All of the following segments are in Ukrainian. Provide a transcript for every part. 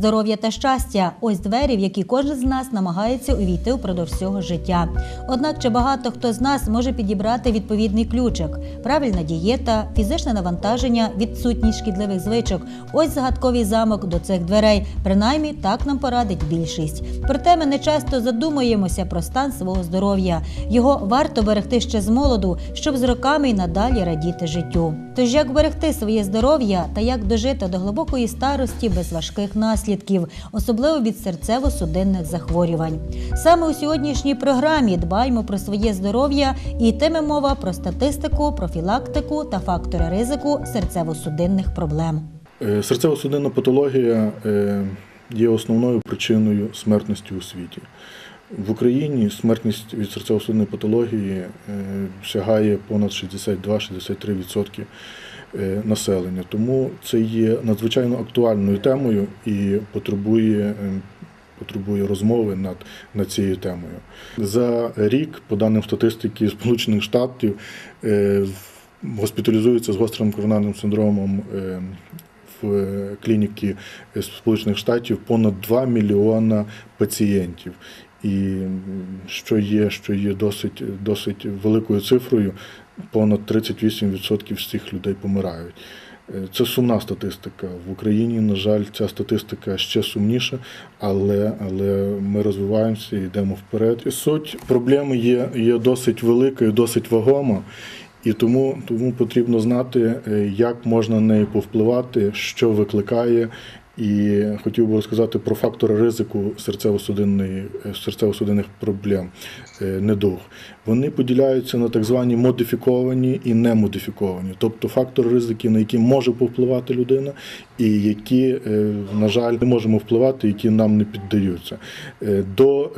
Здоров'я та щастя ось двері, в які кожен з нас намагається увійти упродовж всього життя. Однак чи багато хто з нас може підібрати відповідний ключик, правильна дієта, фізичне навантаження, відсутність шкідливих звичок. Ось загадковий замок до цих дверей. Принаймні так нам порадить більшість. Проте ми не часто задумуємося про стан свого здоров'я. Його варто берегти ще з молоду, щоб з роками й надалі радіти життю. Тож як берегти своє здоров'я та як дожити до глибокої старості без важких наслідків, особливо від серцево-судинних захворювань. Саме у сьогоднішній програмі дбаємо про своє здоров'я і йтиме мова про статистику, профілактику та фактори ризику серцево-судинних проблем. Е, Серцево-судинна патологія е, є основною причиною смертності у світі. В Україні смертність від серцево-судинної патології е, сягає понад 62-63% е, населення. Тому це є надзвичайно актуальною темою і потребує. е, Потребує розмови над, над цією темою. За рік, по даним статистики Сполучених Штатів, е, госпіталізуються з гострим коронарним синдромом е, в клініки Сполучених Штатів понад 2 мільйона пацієнтів. І що є, що є досить, досить великою цифрою, понад 38% з цих людей помирають. Е, Це сумна статистика. В Україні, на жаль, ця статистика ще сумніша, але, але ми розвиваємося і йдемо вперед. Суть проблеми є, є досить великою, досить вагома. І тому, тому потрібно знати, е, як можна на неї повпливати, що викликає. І хотів би розказати про фактори ризику е, серцево-судинних проблем, е, недуг. Вони поділяються на так звані модифіковані і немодифіковані, тобто фактори ризики, на які може повпливати людина, і які, е, на жаль, не можемо впливати, які нам не піддаються. До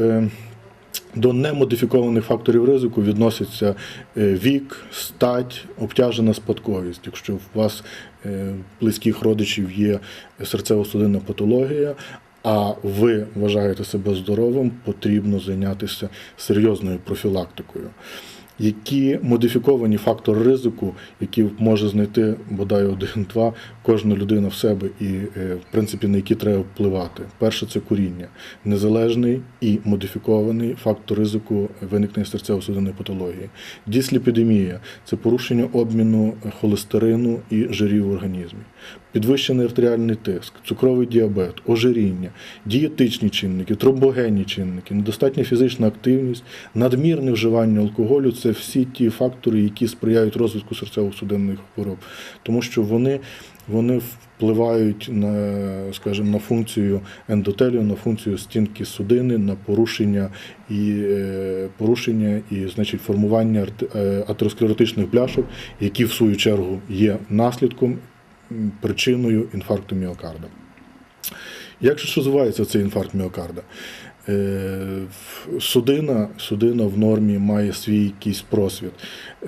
до немодифікованих факторів ризику відносяться е, вік, стать, обтяжена спадковість. Якщо у вас е, близьких родичів є серцево-судинна патологія, а ви вважаєте себе здоровим, потрібно зайнятися серйозною профілактикою. Які модифіковані фактори ризику, які може знайти бодай один-два кожна людина в себе, і е, в принципі на які треба впливати. Перше це куріння, незалежний і модифікований фактор ризику виникнення серцево-судинної патології. Дісліпідемія це порушення обміну холестерину і жирів в організмі, підвищений артеріальний тиск, цукровий діабет, ожиріння, дієтичні чинники, тромбогенні чинники, недостатня фізична активність, надмірне вживання алкоголю це всі ті фактори, які сприяють розвитку серцево-судинних хвороб, тому що вони, вони впливають на, скажімо, на функцію ендотелію, на функцію стінки судини, на порушення і е, порушення і значить формування е, атеросклеротичних бляшок, які в свою чергу є наслідком причиною інфаркту міокарда. Як же розвивається цей інфаркт міокарда? Е, Судина, судина в нормі має свій якийсь просвіт.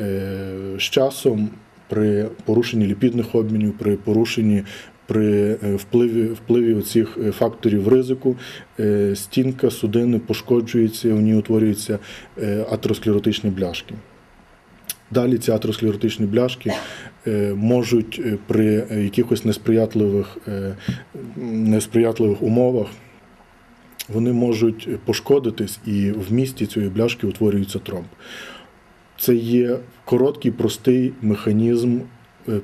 Е, З часом при порушенні ліпідних обмінів, при порушенні при е, впливі, впливі цих факторів ризику стінка судини пошкоджується, у ній утворюються атеросклеротичні бляшки. Далі ці атеросклеротичні бляшки е, можуть е, при якихось несприятливих, е, несприятливих умовах вони можуть пошкодитись, і в місті цієї бляшки утворюється тромб. Це є короткий, простий механізм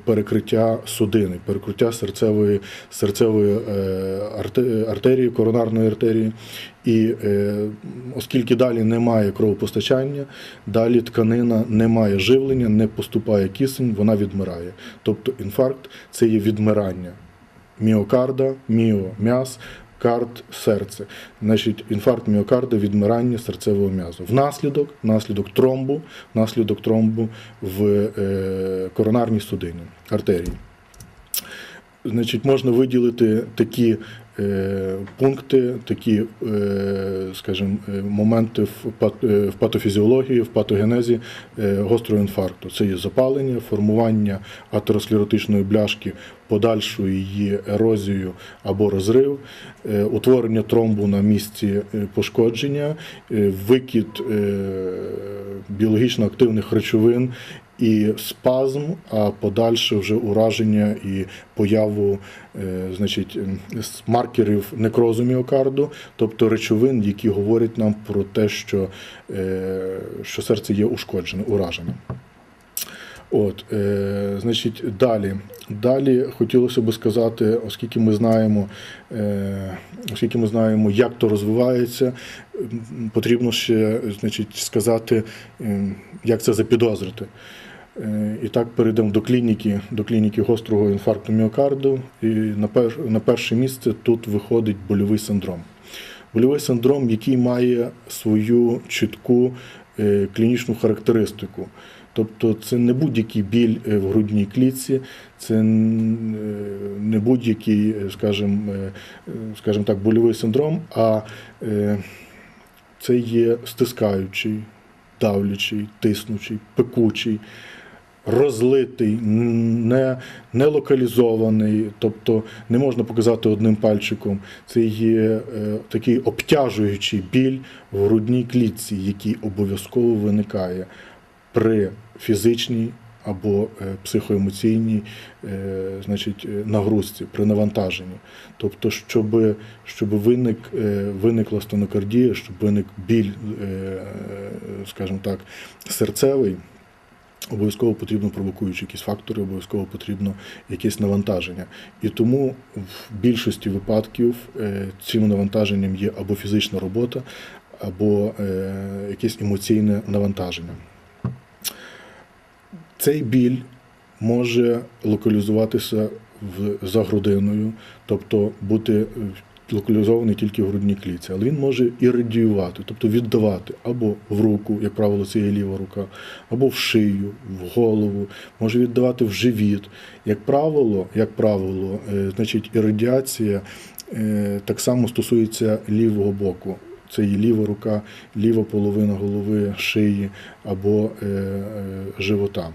перекриття судини, перекриття серцевої, серцевої е, артерії, коронарної артерії. І е, оскільки далі немає кровопостачання, далі тканина не має живлення, не поступає кисень, вона відмирає. Тобто інфаркт це є відмирання міокарда, міо м'яз, кард серце. Значить, інфаркт міокарда, відмирання серцевого м'язу. Внаслідок, внаслідок тромбу, внаслідок тромбу в е, коронарній судині, артерії. Значить, можна виділити такі пункти, такі, е, скажімо, е, моменти в, пат- е, в патофізіології, в патогенезі е, гострого інфаркту. Це є запалення, формування атеросклеротичної бляшки, подальшу її ерозію або розрив, е, утворення тромбу на місці е, пошкодження, е, викид е, біологічно активних речовин і спазм, а подальше вже ураження і появу е, значить, маркерів некрозу міокарду, тобто речовин, які говорять нам про те, що, е, що серце є ушкоджене, уражене. От, е, значить, далі. Далі хотілося би сказати, оскільки ми знаємо, е, оскільки ми знаємо, як то розвивається, потрібно ще значить, сказати, е, як це запідозрити. Е, І так перейдемо до клініки, до клініки гострого інфаркту міокарду. І на, пер, на перше місце тут виходить больовий синдром. Больовий синдром, який має свою чітку е, клінічну характеристику. Тобто це не будь-який біль е, в грудній клітці, це не будь-який, скажімо, скажімо так, больовий синдром, а це є стискаючий, давлячий, тиснучий, пекучий, розлитий, не, не локалізований, тобто не можна показати одним пальчиком. Це є е, такий обтяжуючий біль в грудній клітці, який обов'язково виникає при фізичній або е, психоемоційній е, значить, е, нагрузці, при навантаженні. Тобто, щоб, щоб виник, виникла стенокардія, щоб виник біль, скажімо так, серцевий, обов'язково потрібно провокуючи якісь фактори, обов'язково потрібно якесь навантаження. І тому в більшості випадків е, цим навантаженням є або фізична робота, або е, якесь емоційне навантаження. Цей біль може локалізуватися за грудиною, тобто бути локалізований тільки в грудній клітці, але він може і радіювати, тобто віддавати або в руку, як правило, це є ліва рука, або в шию, в голову, може віддавати в живіт. Як правило, як правило, е, значить, і радіація е, так само стосується лівого боку. Це є ліва рука, ліва половина голови, шиї або е, е, живота.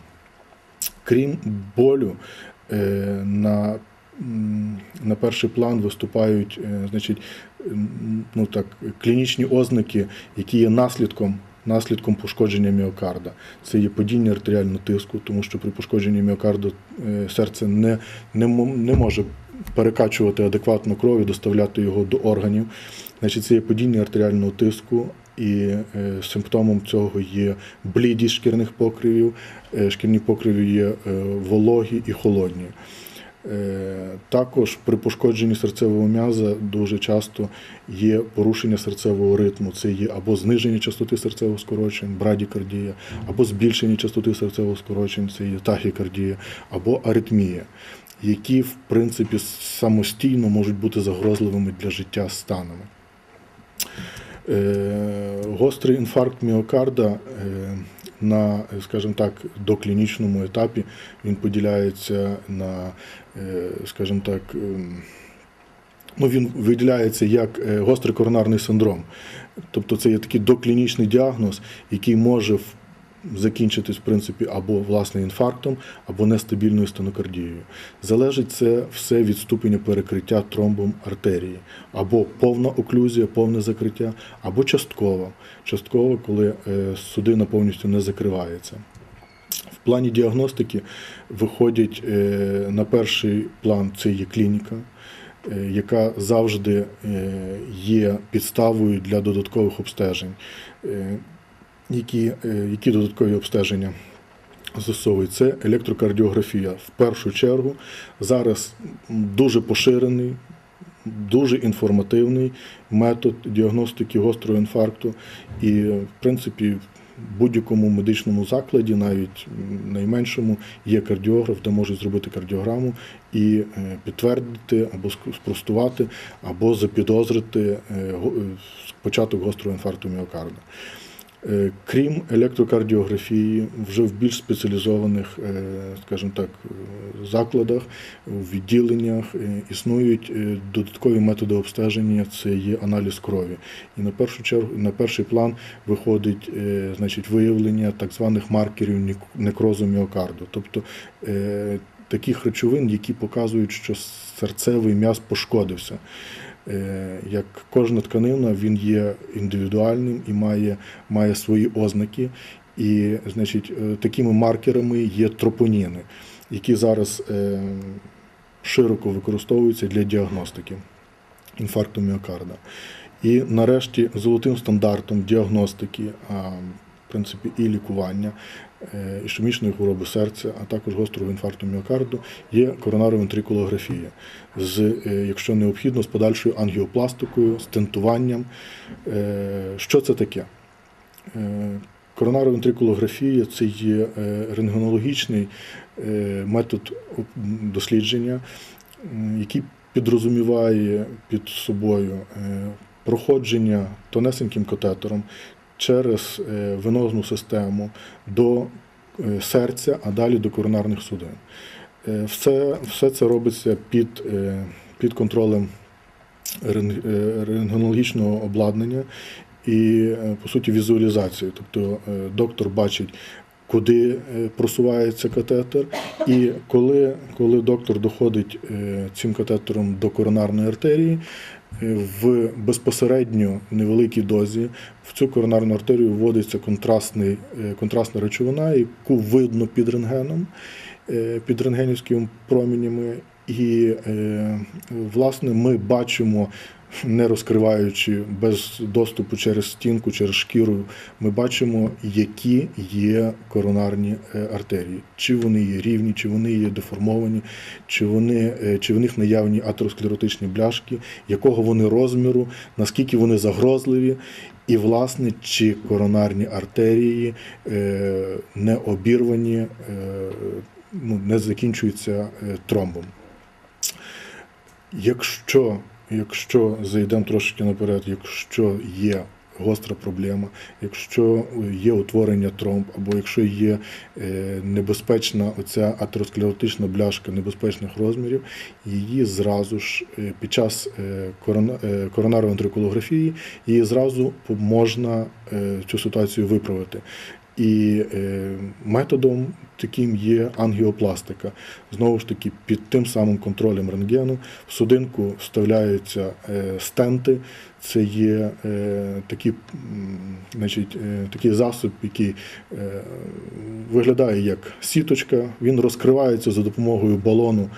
Крім болю, е, на, на перший план виступають е, значить, ну так, клінічні ознаки, які є наслідком. Наслідком пошкодження міокарда це є падіння артеріального тиску, тому що при пошкодженні міокарду е, серце не, не, не може перекачувати адекватно кров і доставляти його до органів. Значить, це є падіння артеріального тиску, і е, симптомом цього є блідість шкірних покривів. Шкірні покриви є вологі і холодні. Е, Також при пошкодженні серцевого м'яза дуже часто є порушення серцевого ритму. Це є або зниження частоти серцевих скорочень, брадікардія, або збільшення частоти серцевих скорочень, це є тахікардія, або аритмія, які в принципі самостійно можуть бути загрозливими для життя станами. Е, Гострий інфаркт міокарда е, на, скажімо так, доклінічному етапі він поділяється на, е, скажімо так, ем, ну, він виділяється як е, гострий коронарний синдром. Тобто це є такий доклінічний діагноз, який може закінчитись в принципі або власне інфарктом, або нестабільною стенокардією. Залежить це все від ступеня перекриття тромбом артерії, або повна оклюзія, повне закриття, або частково. Частково, коли е, судина повністю не закривається. В плані діагностики виходять е, на перший план це є клініка, е, яка завжди є підставою для додаткових обстежень. Які, е, які додаткові обстеження застосовують? Це електрокардіографія. В першу чергу зараз дуже поширений, дуже інформативний метод діагностики гострого інфаркту. І, в принципі, в будь-якому медичному закладі, навіть найменшому, є кардіограф, де можуть зробити кардіограму і е, підтвердити або спростувати, або запідозрити е, початок гострого інфаркту міокарда. Е, Крім електрокардіографії, вже в більш спеціалізованих, е, скажімо так, е, закладах, відділеннях існують додаткові методи обстеження. Це є аналіз крові. І на першу чергу на перший план виходить значить, виявлення так званих маркерів нек- некрозу міокарду, тобто таких речовин, які показують, що серцевий м'яз пошкодився. Е, Як кожна тканина, він є індивідуальним і має, має свої ознаки. І значить, е, такими маркерами є тропоніни, які зараз е, широко використовуються для діагностики інфаркту міокарда. І нарешті золотим стандартом діагностики, принципі і лікування е, ішемічної хвороби серця, а також гострого інфаркту міокарду є коронарова-вентрикулографія з, е, якщо необхідно, з подальшою ангіопластикою, стентуванням. Е, Що це таке? Коронарова-вентрикулографія це є рентгенологічний метод дослідження, який підрозуміває під собою проходження тонесеньким катетером через е, венозну систему до е, серця, а далі до коронарних судин. Е, Все, все це робиться під, під контролем рентг- рентгенологічного обладнання і, по суті, візуалізацію. Тобто доктор бачить, куди просувається катетер, і коли, коли доктор доходить цим катетером до коронарної артерії, в безпосередньо невеликій дозі в цю коронарну артерію вводиться контрастний, е, контрастна речовина, яку видно під рентгеном, е, під рентгенівськими промінями. І, е, власне, ми бачимо, не розкриваючи без доступу через стінку, через шкіру, ми бачимо, які є коронарні е, артерії. Чи вони є рівні, чи вони є деформовані, чи, вони, е, чи в них наявні атеросклеротичні бляшки, якого вони розміру, наскільки вони загрозливі, і, власне, чи коронарні артерії е, не обірвані, ну, не закінчуються тромбом. Якщо, якщо зайдемо трошки наперед, якщо є гостра проблема, якщо є утворення тромб, або якщо є е, небезпечна оця атеросклеротична бляшка небезпечних розмірів, її зразу ж е, під час е, корона- е, її зразу можна цю ситуацію виправити. І е, методом таким є ангіопластика. Знову ж таки, під тим самим контролем рентгену в судинку вставляються е, стенти. Це є е, такі, значить, такий засіб, який виглядає як сіточка, він розкривається за допомогою балону.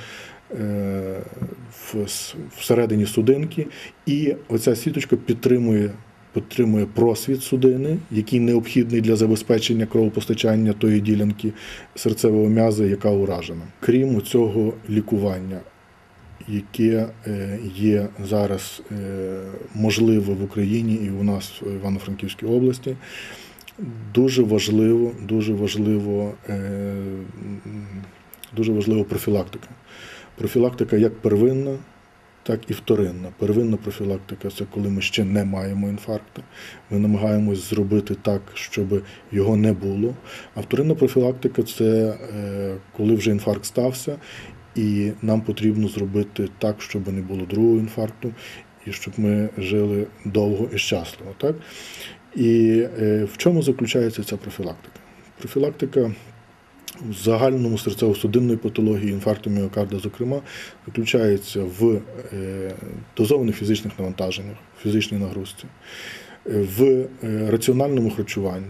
Всередині судинки, і оця сіточка підтримує підтримує просвіт судини, який необхідний для забезпечення кровопостачання тої ділянки серцевого м'яза, яка уражена. Крім цього лікування, яке е, є зараз е, можливе в Україні і у нас в Івано-Франківській області, дуже важливо, дуже важливо, е, дуже важлива профілактика. Профілактика як первинна, так і вторинна. Первинна профілактика це коли ми ще не маємо інфаркту. Ми намагаємось зробити так, щоб його не було. А вторинна профілактика це е, коли вже інфаркт стався, і нам потрібно зробити так, щоб не було другого інфаркту, і щоб ми жили довго і щасливо. Так? І е, в чому заключається ця профілактика? Профілактика загальному серцево-судинної патології, інфаркту міокарда, зокрема, заключається в е, дозованих фізичних навантаженнях, фізичній нагрузці, в е, раціональному харчуванні.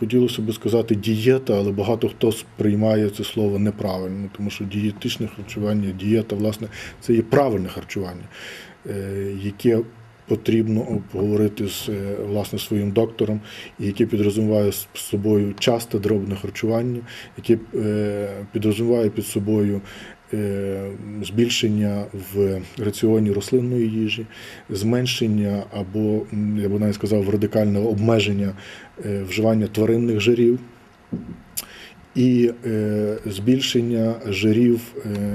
Хотілося б сказати дієта, але багато хто сприймає це слово неправильно, тому що дієтичне харчування, дієта, власне, це є правильне харчування, е, яке потрібно обговорити з е, власне своїм доктором, яке підрозуміває з собою часте дробне харчування, яке підрозуміває під собою е, збільшення в раціоні рослинної їжі, зменшення або я б навіть сказав радикальне обмеження е, вживання тваринних жирів. І збільшення жирів,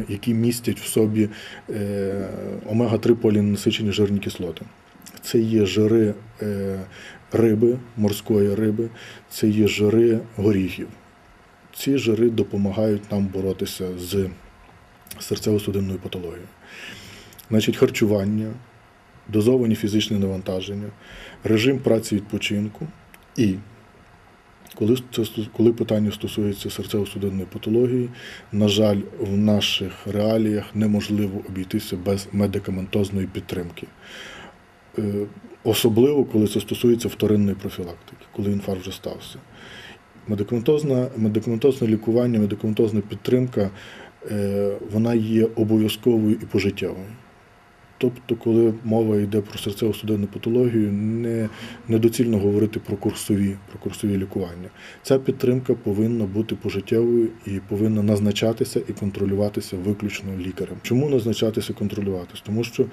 які містять в собі е, омега-3 полінасичені жирні кислоти. Це є жири е, риби, морської риби, це є жири горіхів. Ці жири допомагають нам боротися з серцево-судинною патологією. Значить, харчування, дозовані фізичні навантаження, режим праці відпочинку і коли, це, коли питання стосується серцево-судинної патології, на жаль, в наших реаліях неможливо обійтися без медикаментозної підтримки. Е, особливо коли це стосується вторинної профілактики, коли інфаркт вже стався. Медикаментозне, медикаментозне лікування, медикаментозна підтримка е, вона є обов'язковою і пожиттєвою. Тобто, коли мова йде про серцево-судинну патологію, не, недоцільно говорити про курсові, про курсові лікування. Ця підтримка повинна бути пожиттєвою і повинна назначатися і контролюватися виключно лікарем. Чому назначатися і контролюватися? Тому що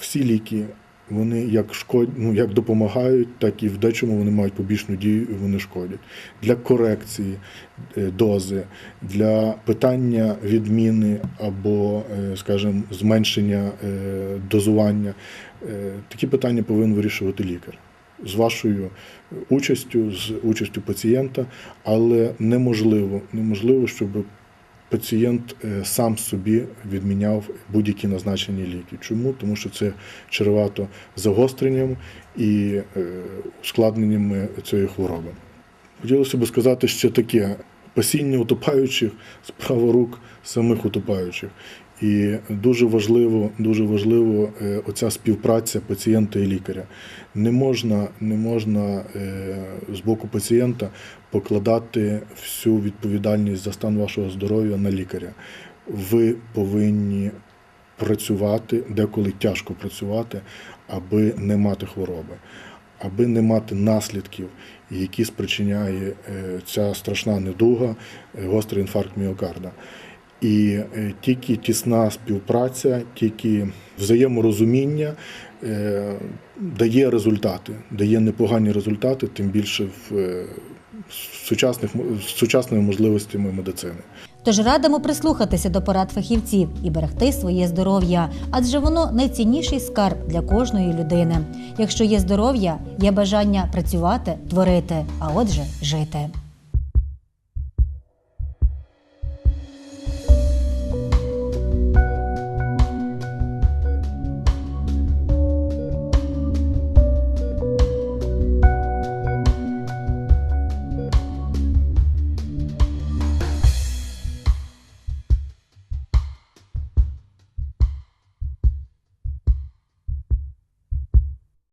всі ліки вони як шкод... ну, як допомагають, так і в дечому вони мають побічну дію і вони шкодять. Для корекції е, дози, для питання відміни або, е, скажімо, зменшення е, дозування. Такі питання повинен вирішувати лікар з вашою участю, з участю пацієнта, але неможливо, неможливо, щоб пацієнт е, сам собі відміняв будь-які назначені ліки. Чому? Тому що це чревато загостренням і е, ускладненнями цієї хвороби. Хотілося б сказати ще таке: пасіння утопаючих справа рук самих утопаючих. І дуже важливо, дуже важливо е, оця співпраця пацієнта і лікаря. Не можна, не можна е, з боку пацієнта покладати всю відповідальність за стан вашого здоров'я на лікаря. Ви повинні працювати, деколи тяжко працювати, аби не мати хвороби, аби не мати наслідків, які спричиняє е, ця страшна недуга, е, гострий інфаркт міокарда. І е, тільки тісна співпраця, тільки взаєморозуміння дає результати, дає непогані результати, тим більше в сучасних сучасними можливостями медицини. Тож радимо прислухатися до порад фахівців і берегти своє здоров'я, адже воно найцінніший скарб для кожної людини. Якщо є здоров'я, є бажання працювати, творити, а отже, жити.